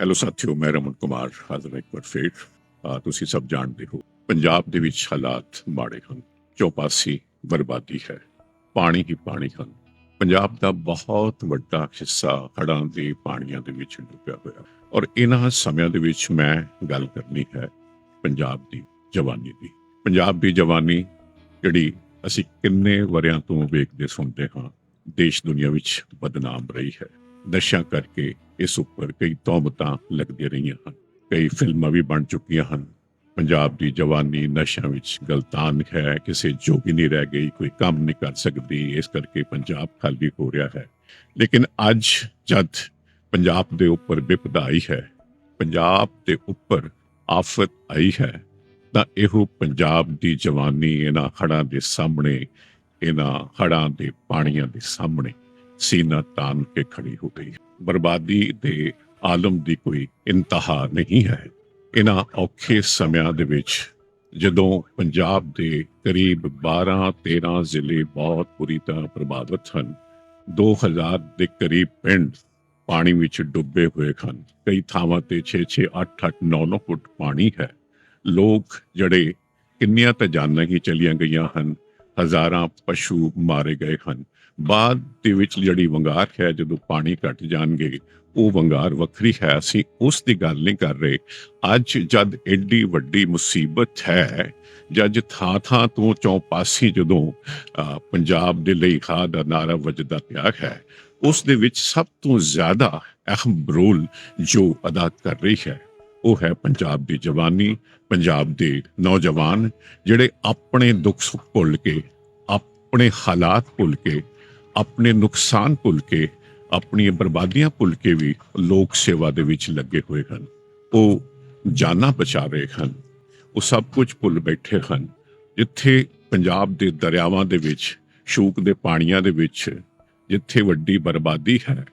Hello ਸਾਥੀਓ, ਮੈਂ ਰਮਨ ਕੁਮਾਰ, ਹਾਜ਼ਰ ਹਾਂ ਇੱਕ ਵਾਰ ਫੇਰ। ਤੁਸੀਂ ਸਭ ਜਾਣਦੇ ਹੋ, ਪੰਜਾਬ ਦੇ ਵਿੱਚ ਹਾਲਾਤ ਮਾੜੇ ਹਨ, ਚੌਪਾਸੀ ਬਰਬਾਦੀ ਹੈ, ਪਾਣੀ ਹੀ ਪਾਣੀ ਹਨ। ਪੰਜਾਬ ਦਾ ਬਹੁਤ ਵੱਡਾ ਹਿੱਸਾ ਹੜ੍ਹਾਂ ਦੇ ਪਾਣੀਆਂ ਦੇ ਵਿੱਚ ਡੁੱਬਿਆ ਹੋਇਆ। ਔਰ ਇਹਨਾਂ ਸਮਿਆਂ ਦੇ ਵਿੱਚ ਮੈਂ ਗੱਲ ਕਰਨੀ ਹੈ ਪੰਜਾਬ ਦੀ ਜਵਾਨੀ ਦੀ। ਪੰਜਾਬ ਦੀ ਜਵਾਨੀ ਜਿਹੜੀ ਅਸੀਂ ਕਿੰਨੇ ਵਰਿਆਂ ਤੋਂ ਵੇਖਦੇ ਸੁਣਦੇ ਹਾਂ, ਦੇਸ਼ ਦੁਨੀਆ ਵਿੱਚ ਬਦਨਾਮ ਰਹੀ ਹੈ। ਨਸ਼ਿਆਂ ਕਰਕੇ ਇਸ ਉੱਪਰ ਕਈ ਤੌਬਤਾਂ ਲੱਗਦੀਆਂ ਰਹੀਆਂ ਹਨ। ਕਈ ਫਿਲਮਾਂ ਵੀ ਬਣ ਚੁੱਕੀਆਂ ਹਨ। ਪੰਜਾਬ ਦੀ ਜਵਾਨੀ ਨਸ਼ਿਆਂ ਵਿੱਚ ਗਲਤਾਨ ਹੈ, ਕਿਸੇ ਜੋਗੀ ਨਹੀਂ ਰਹਿ ਗਈ, ਕੋਈ ਕੰਮ ਨਹੀਂ ਕਰ ਸਕਦੀ, ਇਸ ਕਰਕੇ ਪੰਜਾਬ ਖਾਲੀ ਹੋ ਰਿਹਾ ਹੈ। ਲੇਕਿਨ ਅੱਜ ਜਦ ਪੰਜਾਬ ਦੇ ਉੱਪਰ ਵਿਪਦਾ ਆਈ ਹੈ, ਪੰਜਾਬ ਦੇ ਉੱਪਰ ਆਫਤ ਆਈ ਹੈ, ਤਾਂ ਇਹੋ ਪੰਜਾਬ ਦੀ ਜਵਾਨੀ, ਇਹਨਾਂ ਹੜ੍ਹਾਂ ਦੇ ਸਾਹਮਣੇ, ਇਹਨਾਂ ਹੜ੍ਹਾਂ ਦੇ ਪਾਣੀਆਂ ਦੇ ਸਾਹਮਣੇ ਸੀਨਾ ਤਾਨ ਕੇ ਖੜੀ ਹੋ ਗਈ। ਬਰਬਾਦੀ ਦੇ ਆਲਮ ਦੀ ਕੋਈ ਇੰਤਹਾ ਨਹੀਂ ਹੈ। ਇਹਨਾਂ ਔਖੇ ਸਮਿਆਂ ਦੇ ਵਿੱਚ ਜਦੋਂ ਪੰਜਾਬ ਦੇ ਕਰੀਬ 12 13 ਜ਼ਿਲ੍ਹੇ ਬਹੁਤ ਬੁਰੀ ਤਰ੍ਹਾਂ ਪ੍ਰਭਾਵਿਤ ਹਨ 2000 ਦੇ ਕਰੀਬ ਪਿੰਡ ਪਾਣੀ ਵਿੱਚ ਡੁੱਬੇ ਹੋਏ ਹਨ। ਕਈ ਥਾਵਾਂ ਤੇ 6 6 8 8 9 9 ਫੁੱਟ ਪਾਣੀ ਹੈ। ਲੋਕ ਜਿਹੜੇ ਕਿੰਨੀਆਂ ਤਾਂ ਜਾਨਾਂ ਹੀ ਚਲੀਆਂ ਗਈਆਂ ਹਨ, ਹਜ਼ਾਰਾਂ ਪਸ਼ੂ ਮਾਰੇ ਗਏ ਹਨ। ਬਾਅਦ ਦੇ ਵਿੱਚ ਜਿਹੜੀ ਵੰਗਾਰ ਹੈ, ਜਦੋਂ ਪਾਣੀ ਘਟ ਜਾਣਗੇ, ਉਹ ਵੰਗਾਰ ਵੱਖਰੀ ਹੈ। ਅਸੀਂ ਉਸ ਦੀ ਗੱਲ ਨਹੀਂ ਕਰ ਰਹੇ। ਅੱਜ ਜਦ ਐਡੀ ਵੱਡੀ ਮੁਸੀਬਤ ਹੈ, ਜਦ ਥਾਂ ਥਾਂ ਤੋਂ ਚੌਪਾਸੀ ਜਦੋਂ ਪੰਜਾਬ ਦੇ ਲਈ ਖਾ ਦਾ ਨਾਰਾ ਵੱਜਦਾ ਪਿਆ ਹੈ, ਉਸ ਦੇ ਵਿੱਚ ਸਭ ਤੋਂ ਜ਼ਿਆਦਾ ਅਹਿਮ ਰੋਲ ਜੋ ਅਦਾ ਕਰ ਰਹੀ ਹੈ, ਉਹ ਹੈ ਪੰਜਾਬ ਦੀ ਜਵਾਨੀ, ਪੰਜਾਬ ਦੇ ਨੌਜਵਾਨ, ਜਿਹੜੇ ਆਪਣੇ ਦੁੱਖ ਸੁੱਖ ਭੁੱਲ ਕੇ, ਆਪਣੇ ਹਾਲਾਤ ਭੁੱਲ ਕੇ ਆਪਣੇ ਨੁਕਸਾਨ ਭੁੱਲ ਕੇ, ਆਪਣੀਆਂ ਬਰਬਾਦੀਆਂ ਭੁੱਲ ਕੇ ਵੀ ਲੋਕ ਸੇਵਾ ਦੇ ਵਿੱਚ ਲੱਗੇ ਹੋਏ ਹਨ। ਉਹ ਜਾਨਾਂ ਬਚਾ ਰਹੇ ਹਨ। ਉਹ ਸਭ ਕੁਝ ਭੁੱਲ ਬੈਠੇ ਹਨ। ਜਿੱਥੇ ਪੰਜਾਬ ਦੇ ਦਰਿਆਵਾਂ ਦੇ ਵਿੱਚ, ਸ਼ੂਕ ਦੇ ਪਾਣੀਆਂ ਦੇ ਵਿੱਚ, ਜਿੱਥੇ ਵੱਡੀ ਬਰਬਾਦੀ ਹੈ,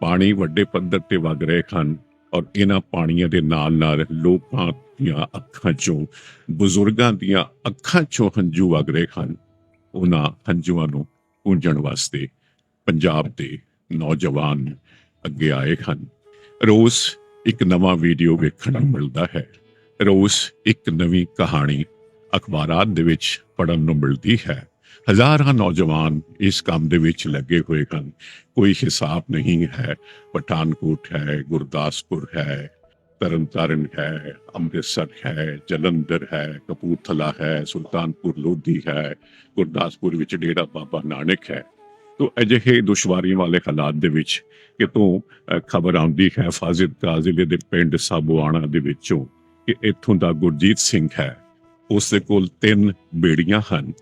ਪਾਣੀ ਵੱਡੇ ਪੱਧਰ ਤੇ ਵਗ ਰਹੇ ਹਨ ਔਰ ਇਹਨਾਂ ਪਾਣੀਆਂ ਦੇ ਨਾਲ ਨਾਲ ਲੋਕਾਂ ਦੀਆਂ ਅੱਖਾਂ ਚੋਂ, ਬਜ਼ੁਰਗਾਂ ਦੀਆਂ ਅੱਖਾਂ ਚੋਂ ਹੰਝੂ ਵਗ ਰਹੇ ਹਨ। ਉਹਨਾਂ ਹੰਝੂਆਂ ਨੂੰ ਪੂੰਝਣ ਵਾਸਤੇ ਪੰਜਾਬ ਦੇ ਨੌਜਵਾਨ ਅੱਗੇ ਆਏ ਹਨ। ਰੋਜ਼ ਇੱਕ ਨਵਾਂ ਵੀਡੀਓ ਵੇਖਣ ਨੂੰ ਮਿਲਦਾ ਹੈ। ਰੋਜ਼ ਇੱਕ ਨਵੀਂ ਕਹਾਣੀ ਅਖਬਾਰਾਂ ਦੇ ਵਿੱਚ ਪੜਨ ਨੂੰ ਮਿਲਦੀ ਹੈ। ਹਜ਼ਾਰਾਂ ਨੌਜਵਾਨ ਇਸ ਕੰਮ ਦੇ ਵਿੱਚ ਲੱਗੇ ਹੋਏ ਹਨ। ਕੋਈ ਹਿਸਾਬ ਨਹੀਂ ਹੈ। ਪਠਾਨਕੋਟ ਹੈ, ਗੁਰਦਾਸਪੁਰ ਹੈ ਤਰਨਤਾਰਨ ਹੈ, ਅੰਮ੍ਰਿਤਸਰ ਹੈ, ਜਲੰਧਰ ਹੈ, ਕਪੂਰਥਲਾ ਹੈ, ਸੁਲਤਾਨਪੁਰ ਲੋਧੀ ਹੈ, ਗੁਰਦਾਸਪੁਰ ਵਿੱਚ ਡੇਰਾ ਬਾਬਾ ਨਾਨਕ ਹੈ। ਤੋ ਅਜਿਹੇ ਦੁਸ਼ਵਾਰੀਆਂ ਵਾਲੇ ਹਾਲਾਤ ਦੇ ਵਿੱਚ ਕਿਤੋਂ ਖਬਰ ਆਉਂਦੀ ਹੈ ਫਾਜ਼ਿਲਕਾ ਜ਼ਿਲ੍ਹੇ ਦੇ ਪਿੰਡ ਸਾਬੂਆਣਾ ਦੇ ਵਿੱਚੋਂ ਕਿ ਇੱਥੋਂ ਦਾ ਗੁਰਜੀਤ ਸਿੰਘ ਹੈ। ਉਸ ਦੇ ਕੋਲ ਤਿੰਨ ਬੇੜੀਆਂ ਹਨ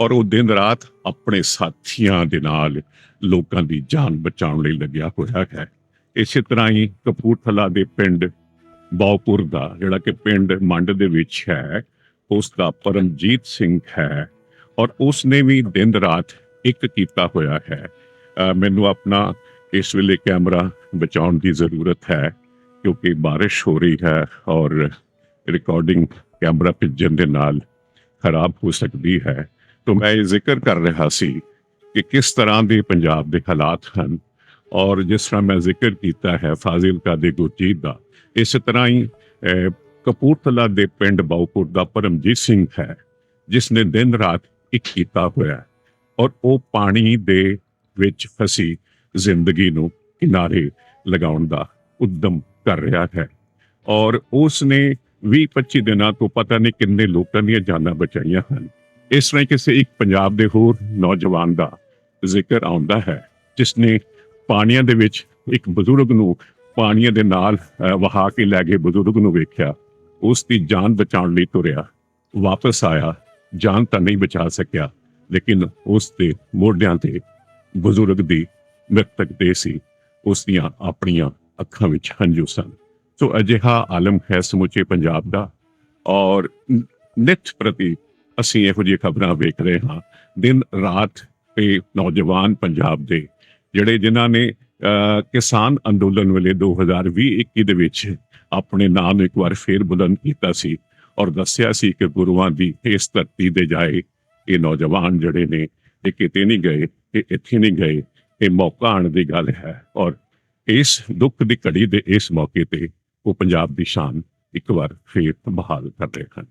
ਔਰ ਉਹ ਦਿਨ ਰਾਤ ਆਪਣੇ ਸਾਥੀਆਂ ਦੇ ਨਾਲ ਲੋਕਾਂ ਦੀ ਜਾਨ ਬਚਾਉਣ ਲਈ ਲੱਗਿਆ ਹੋਇਆ ਹੈ। ਇਸੇ ਤਰ੍ਹਾਂ ਹੀ ਕਪੂਰਥਲਾ ਦੇ ਪਿੰਡ ਬਾਉਪੁਰ ਦਾ, ਜਿਹੜਾ ਕਿ ਪਿੰਡ ਮੰਡ ਦੇ ਵਿੱਚ ਹੈ, ਉਸ ਦਾ ਪਰਮਜੀਤ ਸਿੰਘ ਹੈ ਔਰ ਉਸ ਨੇ ਵੀ ਦਿਨ ਰਾਤ ਇੱਕ ਕੀਤਾ ਹੋਇਆ ਹੈ। ਮੈਨੂੰ ਆਪਣਾ ਇਸ ਵੇਲੇ ਕੈਮਰਾ ਬਚਾਉਣ ਦੀ ਜ਼ਰੂਰਤ ਹੈ ਕਿਉਂਕਿ ਬਾਰਿਸ਼ ਹੋ ਰਹੀ ਹੈ ਔਰ ਰਿਕਾਰਡਿੰਗ ਕੈਮਰਾ ਭਿੱਜਣ ਦੇ ਨਾਲ ਖਰਾਬ ਹੋ ਸਕਦੀ ਹੈ। ਤਾਂ ਮੈਂ ਇਹ ਜ਼ਿਕਰ ਕਰ ਰਿਹਾ ਸੀ ਕਿ ਕਿਸ ਤਰ੍ਹਾਂ ਦੇ ਪੰਜਾਬ ਦੇ ਹਾਲਾਤ ਹਨ ਔਰ ਜਿਸ ਤਰ੍ਹਾਂ ਮੈਂ ਜ਼ਿਕਰ ਕੀਤਾ ਹੈ ਫਾਜ਼ਿਲਕਾ ਦੇ ਗੁਰਜੀਤ ਦਾ ਇਸੇ ਤਰ੍ਹਾਂ ਹੀ ਅਹ, ਕਪੂਰਥਲਾ ਦੇ ਪਿੰਡ ਬਾਉਪੁਰ ਦਾ ਪਰਮਜੀਤ ਸਿੰਘ ਹੈ ਜਿਸ ਨੇ ਦਿਨ ਰਾਤ ਇੱਕ ਕੀਤਾ ਹੋਇਆ ਔਰ ਉਹ ਪਾਣੀ ਦੇ ਵਿੱਚ ਫਸੀ ਜ਼ਿੰਦਗੀ ਨੂੰ ਕਿਨਾਰੇ ਲਗਾਉਣ ਦਾ ਉਦਮ ਕਰ ਰਿਹਾ ਹੈ ਔਰ ਉਸ ਨੇ 20-25 ਦਿਨਾਂ ਤੋਂ ਪਤਾ ਨਹੀਂ ਕਿੰਨੇ ਲੋਕਾਂ ਦੀਆਂ ਜਾਨਾਂ ਬਚਾਈਆਂ ਹਨ। ਇਸ ਤਰ੍ਹਾਂ ਕਿਸੇ ਇੱਕ ਪੰਜਾਬ ਦੇ ਹੋਰ ਨੌਜਵਾਨ ਦਾ ਜ਼ਿਕਰ ਆਉਂਦਾ ਹੈ ਜਿਸ ਨੇ ਪਾਣੀਆਂ ਦੇ ਵਿੱਚ ਇੱਕ ਬਜ਼ੁਰਗ ਨੂੰ ਪਾਣੀਆਂ ਦੇ ਨਾਲ ਵਹਾ ਕੇ ਲੈ ਗਏ ਬਜ਼ੁਰਗ ਨੂੰ ਵੇਖਿਆ। ਉਸ ਦੀ ਜਾਨ ਬਚਾਉਣ ਲਈ ਤੁਰਿਆ। ਵਾਪਸ ਆਇਆ। ਜਾਨ ਤਾਂ ਨਹੀਂ ਬਚਾ ਸਕਿਆ, ਲੇਕਿਨ ਉਸ ਦੇ ਮੋਢਿਆਂ ਤੇ ਬਜ਼ੁਰਗ ਦੀ ਮ੍ਰਿਤਕ ਦੇ ਸੀ। ਉਸ ਦੀਆਂ ਆਪਣੀਆਂ ਅੱਖਾਂ ਵਿੱਚ ਹੰਝੂ ਸਨ। ਸੋ ਅਜਿਹਾ ਆਲਮ ਹੈ ਸਮੁੱਚੇ ਪੰਜਾਬ ਦਾ। ਔਰ ਨ- ਨਿਤ ਪ੍ਰਤੀ ਅਸੀਂ ਇਹੋ ਜਿਹੀ ਖਬਰਾਂ ਵੇਖ ਰਹੇ ਹਾਂ। ਦਿਨ ਰਾਤ ਇਹ ਨੌਜਵਾਨ ਪੰਜਾਬ ਦੇ, ਜਿਹੜੇ ਜਿਨ੍ਹਾਂ ਨੇ ਕਿਸਾਨ ਅੰਦੋਲਨ ਵੇਲੇ 2020-21 ਦੇ ਵਿੱਚ ਆਪਣੇ ਨਾਮ ਨੂੰ ਇੱਕ ਵਾਰ ਫੇਰ ਬੁਲੰਦ ਕੀਤਾ ਸੀ ਔਰ ਦੱਸਿਆ ਸੀ ਕਿ ਗੁਰੂਆਂ ਦੀ ਇਸ ਧਰਤੀ ਦੇ ਜਾਏ। ਇਹ ਨੌਜਵਾਨ ਜਿਹੜੇ ਨੇ, ਇਹ ਕਿਤੇ ਨਹੀਂ ਗਏ, ਇਹ ਇੱਥੇ ਨਹੀਂ ਗਏ। ਇਹ ਮੌਕਾ ਆਉਣ ਦੀ ਗੱਲ ਹੈ ਔਰ ਇਸ ਦੁੱਖ ਦੀ ਘੜੀ ਦੇ ਇਸ ਮੌਕੇ ਤੇ ਉਹ ਪੰਜਾਬ ਦੀ ਸ਼ਾਨ ਇੱਕ ਵਾਰ ਫੇਰ ਬਹਾਲ ਕਰ ਰਹੇ ਹਨ।